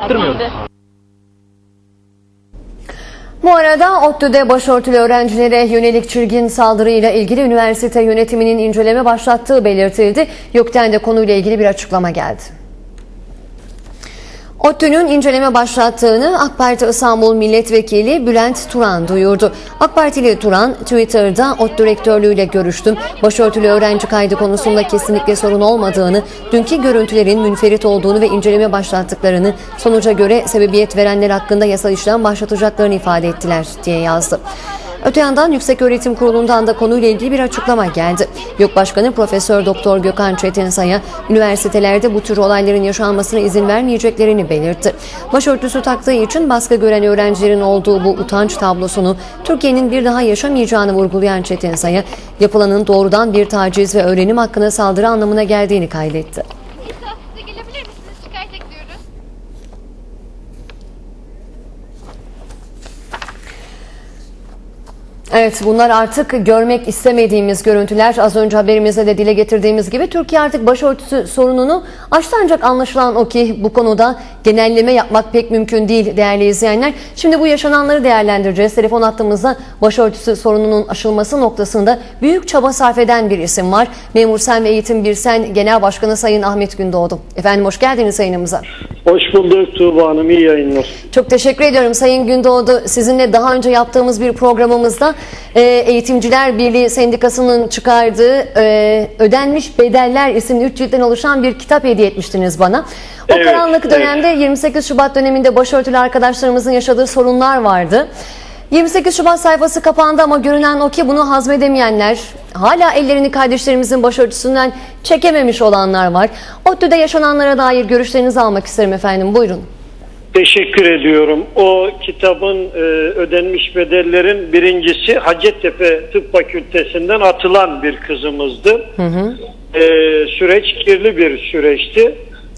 Yaptırmıyoruz. Bu arada ODTÜ'de başörtülü öğrencilere yönelik çirkin saldırıyla ilgili üniversite yönetiminin inceleme başlattığı belirtildi. YÖK'ten de konuyla ilgili bir açıklama geldi. ODTÜ'nün inceleme başlattığını AK Parti İstanbul Milletvekili Bülent Turan duyurdu. AK Partili Turan Twitter'da ODTÜ rektörlüğüyle görüştüm. Başörtülü öğrenci kaydı konusunda kesinlikle sorun olmadığını, dünkü görüntülerin münferit olduğunu ve inceleme başlattıklarını, sonuca göre sebebiyet verenler hakkında yasal işlem başlatacaklarını ifade ettiler diye yazdı. Öte yandan Yüksek Öğretim Kurulu'ndan da konuyla ilgili bir açıklama geldi. YÖK Başkanı Profesör Doktor Gökhan Çetinsay'a üniversitelerde bu tür olayların yaşanmasına izin vermeyeceklerini belirtti. Başörtüsü taktığı için baskı gören öğrencilerin olduğu bu utanç tablosunu Türkiye'nin bir daha yaşamayacağını vurgulayan Çetinsay'a yapılanın doğrudan bir taciz ve öğrenim hakkına saldırı anlamına geldiğini kaydetti. Evet bunlar artık görmek istemediğimiz görüntüler. Az önce haberimizde de dile getirdiğimiz gibi Türkiye artık başörtüsü sorununu aştı ancak anlaşılan o ki bu konuda genelleme yapmak pek mümkün değil değerli izleyenler. Şimdi bu yaşananları değerlendireceğiz. Telefon hattımızda başörtüsü sorununun aşılması noktasında büyük çaba sarf eden bir isim var. Memur Sen ve Eğitim Birsen Genel Başkanı Sayın Ahmet Gündoğdu. Efendim hoş geldiniz yayınımıza. Hoş bulduk Tuğba Hanım, iyi yayınlar. Çok teşekkür ediyorum Sayın Gündoğdu. Sizinle daha önce yaptığımız bir programımızda e, Eğitimciler Birliği Sendikası'nın çıkardığı e, Ödenmiş Bedeller isimli üç ciltten oluşan bir kitap hediye etmiştiniz bana. O Evet, karanlık evet. dönemde 28 Şubat döneminde başörtülü arkadaşlarımızın yaşadığı sorunlar vardı. 28 Şubat sayfası kapandı ama görünen o ki bunu hazmedemeyenler, hala ellerini kardeşlerimizin başörtüsünden çekememiş olanlar var. ODTÜ'de yaşananlara dair görüşlerinizi almak isterim efendim. Buyurun. Teşekkür ediyorum. O kitabın e, ödenmiş bedellerin birincisi Hacettepe Tıp Fakültesinden atılan bir kızımızdı. E, süreç kirli bir süreçti.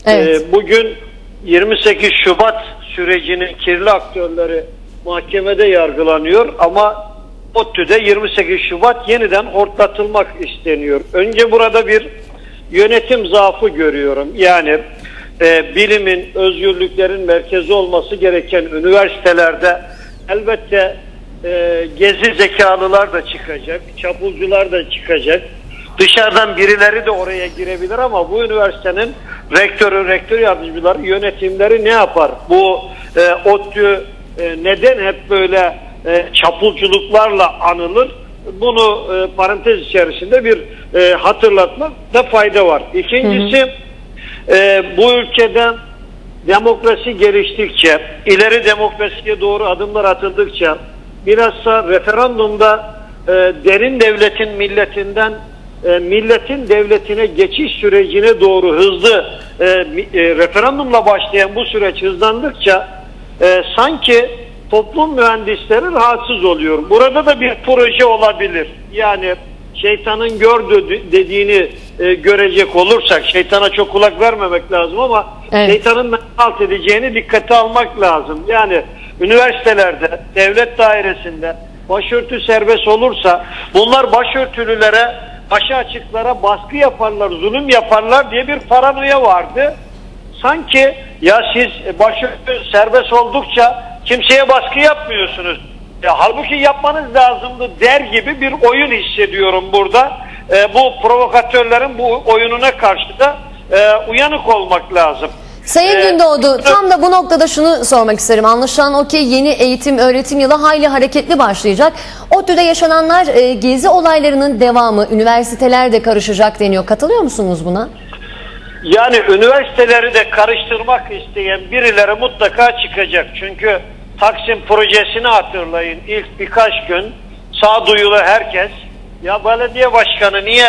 Evet. E, bugün 28 Şubat sürecinin kirli aktörleri mahkemede yargılanıyor ama ODTÜ'de 28 Şubat yeniden hortlatılmak isteniyor. Önce burada bir yönetim zaafı görüyorum. Yani e, bilimin, özgürlüklerin merkezi olması gereken üniversitelerde elbette e, gezi zekalılar da çıkacak, çapulcular da çıkacak. Dışarıdan birileri de oraya girebilir ama bu üniversitenin rektörü, rektör yardımcıları, yönetimleri ne yapar? Bu e, ODTÜ e, neden hep böyle e, çapulculuklarla anılır? Bunu e, parantez içerisinde bir e, hatırlatmakta fayda var. İkincisi e, bu ülkede demokrasi geliştikçe, ileri demokrasiye doğru adımlar atıldıkça, bilhassa referandumda e, derin devletin milletinden e, milletin devletine geçiş sürecine doğru hızlı e, e, referandumla başlayan bu süreç hızlandıkça e, sanki toplum mühendisleri rahatsız oluyor. Burada da bir proje olabilir. Yani şeytanın gördü dediğini e, görecek olursak şeytana çok kulak vermemek lazım ama Evet. şeytanın ne halt edeceğini dikkate almak lazım. Yani üniversitelerde, devlet dairesinde başörtü serbest olursa bunlar başörtülülere, başı açıklara baskı yaparlar, zulüm yaparlar diye bir paranoya vardı. Sanki ya siz başörtü serbest oldukça kimseye baskı yapmıyorsunuz. Ya, halbuki yapmanız lazımdı der gibi bir oyun hissediyorum burada. E, bu provokatörlerin bu oyununa karşı da e, uyanık olmak lazım. Sayın Ee, Gündoğdu tam da bu noktada şunu sormak isterim. Anlaşılan o ki yeni eğitim öğretim yılı hayli hareketli başlayacak. ODTÜ'de yaşananlar e, gezi olaylarının devamı, üniversiteler de karışacak deniyor. Katılıyor musunuz buna? Yani üniversiteleri de karıştırmak isteyen birileri mutlaka çıkacak. Çünkü Taksim projesini hatırlayın. İlk birkaç gün sağduyulu herkes ya belediye başkanı niye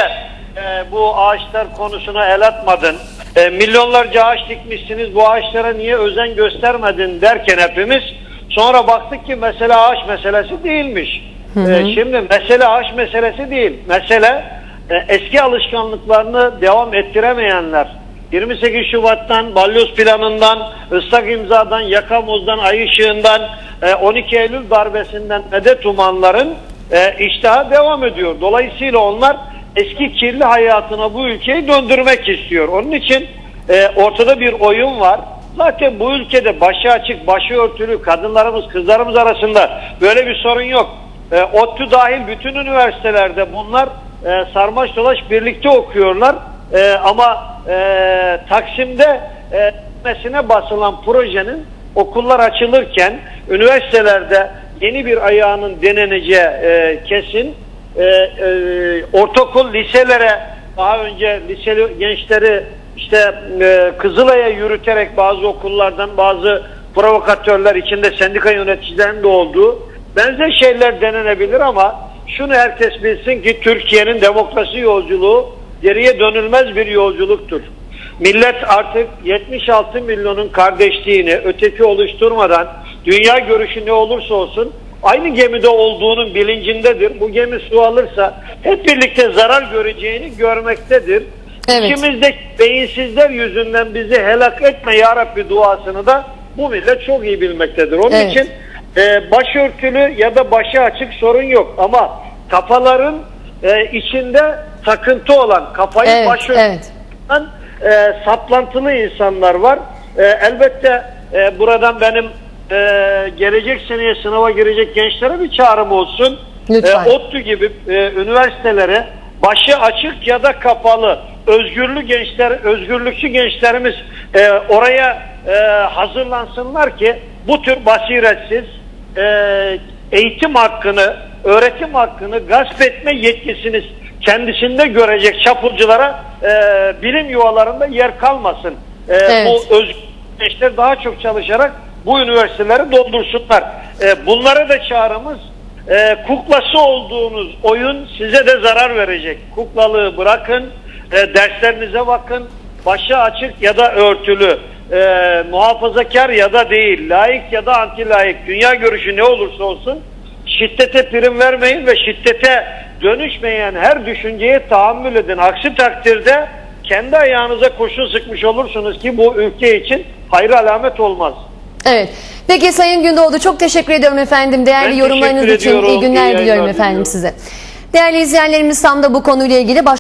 e, bu ağaçlar konusuna el atmadın? E, milyonlarca ağaç dikmişsiniz bu ağaçlara niye özen göstermedin derken hepimiz sonra baktık ki mesele ağaç meselesi değilmiş. E, şimdi mesele ağaç meselesi değil. Mesele e, eski alışkanlıklarını devam ettiremeyenler 28 Şubat'tan, balyoz planından, ıslak imzadan, yakamozdan, ay ışığından, e, 12 Eylül darbesinden medet umanların e, iştahı devam ediyor. Dolayısıyla onlar eski kirli hayatına bu ülkeyi döndürmek istiyor. Onun için e, ortada bir oyun var. zaten bu ülkede başı açık, başı örtülü kadınlarımız, kızlarımız arasında böyle bir sorun yok. E, ODTÜ dahil bütün üniversitelerde bunlar e, sarmaş dolaş birlikte okuyorlar. E, ama e, Taksim'de e, mesine basılan projenin okullar açılırken üniversitelerde yeni bir ayağının deneneceği e, kesin. E, e, ortaokul liselere daha önce liseli gençleri işte e, Kızılay'a yürüterek bazı okullardan bazı provokatörler içinde sendika yöneticilerinin de olduğu benzer şeyler denenebilir ama şunu herkes bilsin ki Türkiye'nin demokrasi yolculuğu geriye dönülmez bir yolculuktur. Millet artık 76 milyonun kardeşliğini öteki oluşturmadan dünya görüşü ne olursa olsun aynı gemide olduğunun bilincindedir. Bu gemi su alırsa hep birlikte zarar göreceğini görmektedir. Evet. İçimizdeki beyinsizler yüzünden bizi helak etme ya Rabbi duasını da bu millet çok iyi bilmektedir. Onun Evet. için e, başörtülü ya da başı açık sorun yok ama kafaların e, içinde takıntı olan kafayı Evet, başörtülü evet. e, saplantılı insanlar var. E, elbette e, buradan benim e, gelecek seneye sınava girecek gençlere bir çağrım olsun. Lütfen. E, ODTÜ gibi e, üniversitelere başı açık ya da kapalı özgürlü gençler, özgürlükçü gençlerimiz e, oraya e, hazırlansınlar ki bu tür basiretsiz e, eğitim hakkını, öğretim hakkını gasp etme yetkisini kendisinde görecek çapulculara e, bilim yuvalarında yer kalmasın. E, Evet. Bu özgür gençler daha çok çalışarak bu üniversiteleri doldursunlar. E, bunlara da çağrımız e, kuklası olduğunuz oyun size de zarar verecek. Kuklalığı bırakın, e, derslerinize bakın, başı açık ya da örtülü, e, muhafazakar ya da değil, layık ya da anti layık, dünya görüşü ne olursa olsun şiddete prim vermeyin ve şiddete dönüşmeyen her düşünceye tahammül edin. Aksi takdirde kendi ayağınıza kurşun sıkmış olursunuz ki bu ülke için hayır alamet olmaz. Evet. Peki Sayın Gündoğdu çok teşekkür ediyorum efendim. Değerli Ben yorumlarınız için iyi günler İyi diliyorum efendim diliyorum. size. Değerli izleyenlerimiz tam da bu konuyla ilgili baş